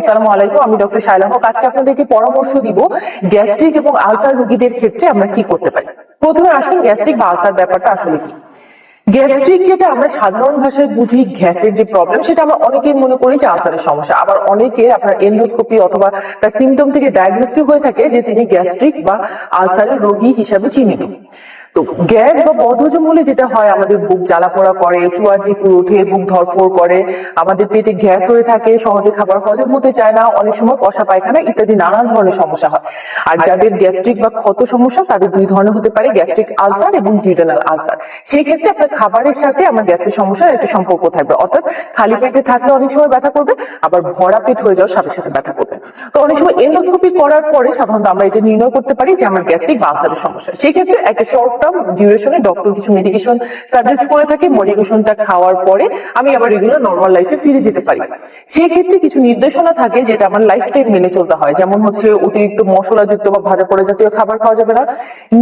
আসসালামু আলাইকুম, আমি ডক্টর শাইলা হক, আজকে আপনাদেরকে পরামর্শ দিব গ্যাস্ট্রিক এবং আলসার রোগীদের ক্ষেত্রে আমরা কি করতে পারি। প্রথমে আসুন, গ্যাস্ট্রিক বা আলসার ব্যাপারটা আসলে কি? গ্যাস্ট্রিক যেটা আমরা সাধারণ ভাষায় বুঝি, গ্যাসের যে প্রবলেম সেটা আমরা অনেকেই মনে করি যে আলসারের সমস্যা। আবার অনেকে আপনার এন্ডোস্কোপি অথবা তার সিমটম থেকে ডায়াগনোস্টিক হয়ে থাকে যে তিনি গ্যাস্ট্রিক বা আলসারের রোগী হিসাবে চিহ্নিত। তো গ্যাস বা বদহজম হলে যেটা হয় আমাদের বুক জ্বালা পোড়া করে চুয়া ঢেকুর ওঠে বুক ধরফর করে আমাদের পেটে গ্যাস হয়ে থাকে সহজে খাবার হজম হতে চায় না অনেক সময় কষা পায়খানা ইত্যাদি নানান ধরনের সমস্যা হয়। আর যাদের গ্যাস্ট্রিক বা ক্ষত সমস্যা তাদের দুই ধরনের হতে পারে গ্যাস্ট্রিক আলসার এবং ডিউডেনাল আলসার। সেই ক্ষেত্রে আপনার খাবারের সাথে আমার গ্যাসের সমস্যার একটা সম্পর্ক থাকবে। অর্থাৎ খালি পেটে থাকলে অনেক সময় ব্যথা করবে আবার ভরা পেট হয়ে যাওয়ার সাথে সাথে ব্যথা করবে। তো অনেক সময় এন্ডোস্কোপি করার পরে সাধারণত আমরা এটা নির্ণয় করতে পারি যে আমার গ্যাস্ট্রিক বা আলসারের সমস্যা। সেই ক্ষেত্রে একটা শর্ট টার্ম ডিউরেশনে ডক্টর কিছু মেডিকেশন সাজেস্ট করে থাকে মেডিকেশনটা খাওয়ার পরে আমি আবার রেগুলার নর্মাল লাইফে ফিরে যেতে পারি। সেই ক্ষেত্রে কিছু নির্দেশনা থাকে যেটা আমার লাইফ টাইম মেনে চলতে হয়। যেমন হচ্ছে অতিরিক্ত মশলাযুক্ত বা ভাজা পোড়া জাতীয় খাবার খাওয়া যাবে না।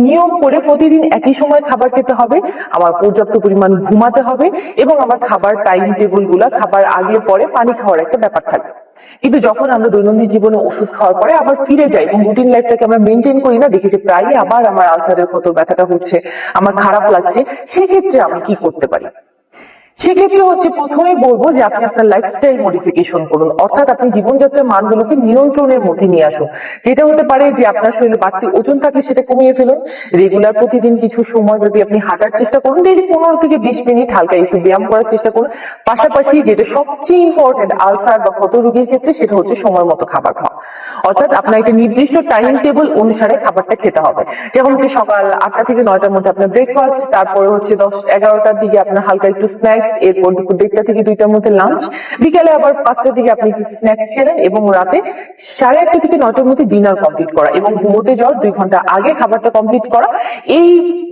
নিয়ম করে প্রতিদিন একই সময় খাবার খেতে হবে, আমার পর্যাপ্ত পরিমাণ ঘুমাতে হবে এবং আমার খাবার টাইম টেবিলগুলা খাবার আগে পরে পানি খাওয়ার একটা ব্যাপার থাকবে কিন্তু যখন আমরা দৈনন্দিন জীবনে ওষুধ খাওয়ার পরে আবার ফিরে যাই এবং রুটিন লাইফটাকে আমরা মেনটেন করি না, দেখি যে প্রায়ই আবার আমার আলসারের ক্ষত ব্যথাটা হচ্ছে, আমার খারাপ লাগছে, সেক্ষেত্রে আমি কি করতে পারি? সেক্ষেত্রে হচ্ছে প্রথমেই বলব যে আপনি আপনার লাইফস্টাইল মডিফিকেশন করুন। অর্থাৎ আপনি জীবনযাত্রার মানগুলোকে নিয়ন্ত্রণের মধ্যে নিয়ে আসুন। যেটা হতে পারে যে আপনার শরীরে বাড়তি ওজন থাকলে সেটা কমিয়ে ফেলুন। রেগুলার প্রতিদিন কিছু সময় ব্যাপী আপনি হাঁটার চেষ্টা করুন। ডেইলি পনেরো থেকে বিশ মিনিট হালকা একটু ব্যায়াম করার চেষ্টা করুন। পাশাপাশি যেটা সবচেয়ে ইম্পর্টেন্ট আলসার বা ক্ষত রোগীর ক্ষেত্রে সেটা হচ্ছে সময় মতো খাবার খাওয়া। অর্থাৎ আপনার একটা নির্দিষ্ট টাইম টেবিল অনুসারে খাবারটা খেতে হবে। যেমন হচ্ছে সকাল আটটা থেকে নয়টার মধ্যে আপনার ব্রেকফাস্ট তারপরে হচ্ছে দশ, এগারোটার দিকে আপনার হালকা একটু স্ন্যাক্স এরপর দুপুর দেড়টা থেকে দুইটার মধ্যে লাঞ্চ আবার আপনি স্ন্যাক্স খেলেন এবং রাতে সাড়ে আটটা থেকে নয়টার মধ্যে ডিনার কমপ্লিট করা এবং ঘুমোতে যাওয়ার দুই ঘণ্টা আগে খাবারটা কমপ্লিট করা। এই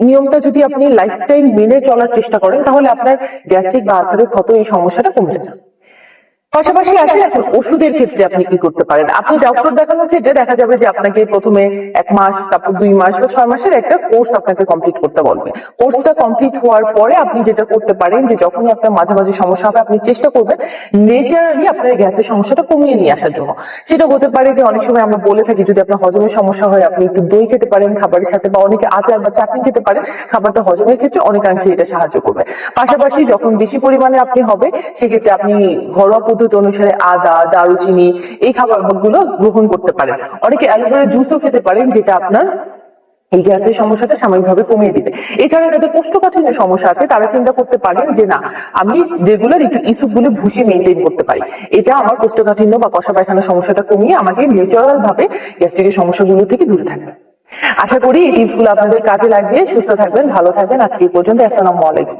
নিয়মটা যদি আপনি লাইফ টাইম মেনে চলার চেষ্টা করেন, তাহলে আপনার গ্যাস্ট্রিক বা আসারের ক্ষত এই সমস্যাটা কমে যাবে। পাশাপাশি আসে এখন ওষুধের ক্ষেত্রে আপনি কি করতে পারেন? আপনি ডক্টর দেখানোর ক্ষেত্রে দেখা যাবে যে আপনাকে প্রথমে এক মাস, তারপর দুই মাস বা ছয় মাসের একটা কোর্স আপনাকে কমপ্লিট করতে বলবে। কোর্সটা কমপ্লিট হওয়ার পরে আপনি যেটা করতে পারেন যে যখনই আপনার মাঝে মাঝে সমস্যা হবে, আপনি চেষ্টা করবেন নেচারালি আপনার গ্যাসের সমস্যাটা কমিয়ে নিয়ে আসার জন্য। সেটা হতে পারে যে অনেক সময় আমরা বলে থাকি, যদি আপনার হজমের সমস্যা হয়, আপনি একটু দই খেতে পারেন খাবারের সাথে বা অনেকে আচার বা চাটনি খেতে পারেন, খাবারটা হজমের ক্ষেত্রে অনেকাংশে এটা সাহায্য করবে। পাশাপাশি যখন বেশি পরিমাণে আপনি হবে, সেক্ষেত্রে আপনি ঘরোয়া পদ্ধতি অনুসারে আদা, দারুচিনি এই খাবারগুলো গ্রহণ করতে পারেন। অনেকে অ্যালোভেরা জুসও খেতে পারেন, যেটা আপনার এই গ্যাসের সমস্যাটা সাময়িকভাবে কমিয়ে দিবে। এছাড়া যাদের কোষ্ঠকাঠিন্যের সমস্যা আছে, তারা চিন্তা করতে পারেন যে, না, আমি রেগুলার একটু ইসুপগুলো ভুষি মেনটেন করতে পারি। এটা আমার কোষ্ঠকাঠিন্য বা কষা পায়খানার সমস্যাটা কমিয়ে আমাকে ন্যাচারাল ভাবে গ্যাস্ট্রিকের সমস্যাগুলো থেকে দূরে থাকবে। আশা করি এই টিপসগুলো আপনাদের কাজে লাগবে সুস্থ থাকবেন, ভালো থাকবেন। আজকে এই পর্যন্ত, আসসালামু আলাইকুম।